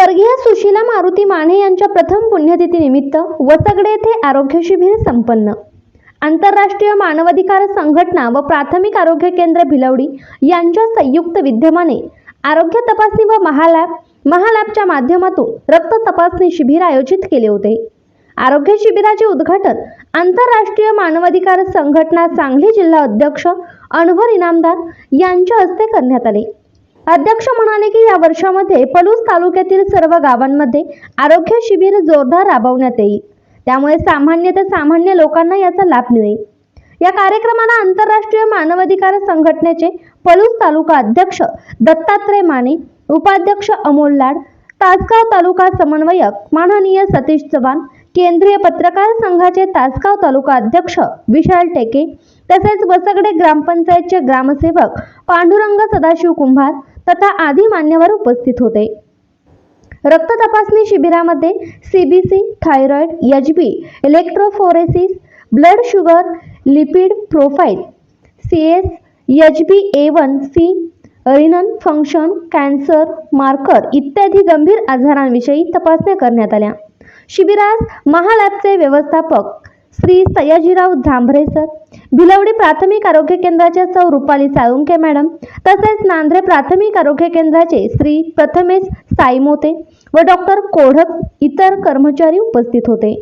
स्वर्गीय सुशीला मारुती माने यांच्या प्रथम पुण्यतिथीनिमित्त वसगडे येथे आरोग्य शिबिर संपन्न. आंतरराष्ट्रीय मानवाधिकार संघटना व प्राथमिक आरोग्य केंद्र भिलवडी यांच्या संयुक्त विद्यमाने आरोग्य तपासणी व महालॅब महालॅबच्या माध्यमातून रक्त तपासणी शिबिर आयोजित केले होते. आरोग्य शिबिराचे उद्घाटन आंतरराष्ट्रीय मानवाधिकार संघटना सांगली जिल्हा अध्यक्ष अनवर इनामदार यांच्या हस्ते करण्यात आले. अध्यक्ष म्हणाले की या वर्षामध्ये पलूस तालुक्यातील सर्व गावांमध्ये आरोग्य शिबिर जोरदार राबवण्यात येईल. त्यामुळे सामान्य ते सामान्य लोकांना याचा लाभ मिळेल. या कार्यक्रमाला आंतरराष्ट्रीय मानवाधिकार संघटनेचे पलूस तालुका अध्यक्ष दत्तात्रय माने उपाध्यक्ष अमोल लाड तासगाव तालुका समन्वयक माननीय सतीश चव्हाण केंद्रीय पत्रकार संघाचे तासगाव तालुका अध्यक्ष विशाल टेके तसेच वसगडे ग्रामपंचायतचे ग्रामसेवक पांडुरंग सदाशिव कुंभार तथा आदी मान्यवर उपस्थित होते. रक्त तपासणी शिबिरामध्ये C B C thyroid H B electrophoresis blood sugar lipid profile C S H B A one C renal function cancer marker इत्यादी गंभीर आजारांविषयी तपासण्या करण्यात आल्या. शिबिरास महालॅबचे व्यवस्थापक श्री सयाजीराव झांभरे सर भिलवडी प्राथमिक आरोग्य केंद्राचे सौ रुपाली साळुंके मॅडम तसेच नांद्रे प्राथमिक आरोग्य केंद्राचे श्री प्रथमेश साई मोते व डॉक्टर कोढक इतर कर्मचारी उपस्थित होते.